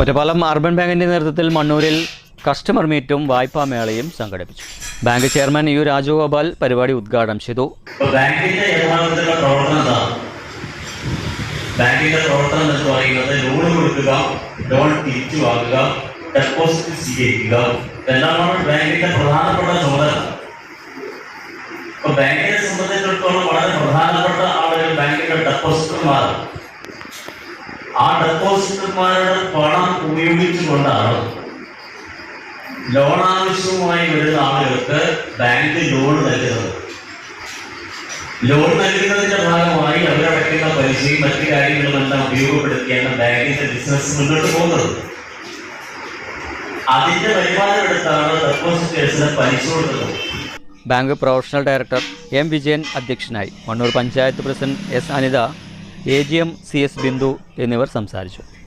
Ottapalam urban ബാങ്കിന്റെ നേതൃത്വത്തിൽ മണ്ണൂരിൽ customer മീറ്റും വായ്പാ മേളയും സംഘടിപ്പിച്ചു. ബാങ്ക് ചെയർമാൻ യു രാജഗോപാൽ പരിപാടി ഉദ്ഘാടനം ചെയ്തു. ബാങ്കിന്റെ പറയുന്നത്? തിരിച്ചു ബാങ്കിന്റെ പ്രധാനപ്പെട്ട ബാങ്കിനെ സംബന്ധിച്ചിടത്തോളം വളരെ പ്രധാനപ്പെട്ട ആളുകൾ ബാങ്കിന്റെ ഡെപ്പോസിറ്റർമാർ ആ ഡെപ്പോസിറ്റർമാരുടെ പണം ഉപയോഗിച്ചുകൊണ്ടാണ് ലോൺ ആവശ്യവുമായി വരുന്ന ആളുകൾക്ക് ബാങ്ക് ലോൺ നൽകുന്നത്. ലോൺ നൽകുന്നതിന്റെ ഭാഗമായി അവരടയ്ക്കുന്ന പലിശയും മറ്റു കാര്യങ്ങളും എല്ലാം ഉപയോഗപ്പെടുത്തിയാണ് ബാങ്കിന്റെ ബിസിനസ് മുന്നോട്ട് പോകുന്നത്. അതിന്റെ വരുമാനം എടുത്താണ് ഡെപ്പോസിറ്റേഴ്സിന് പലിശ കൊടുക്കുന്നത്. Bank professional director M Vijayan അധ്യക്ഷനായി. Mannur panchayat president S Anitha A G M C S Bindu എന്നിവർ സംസാരിച്ചു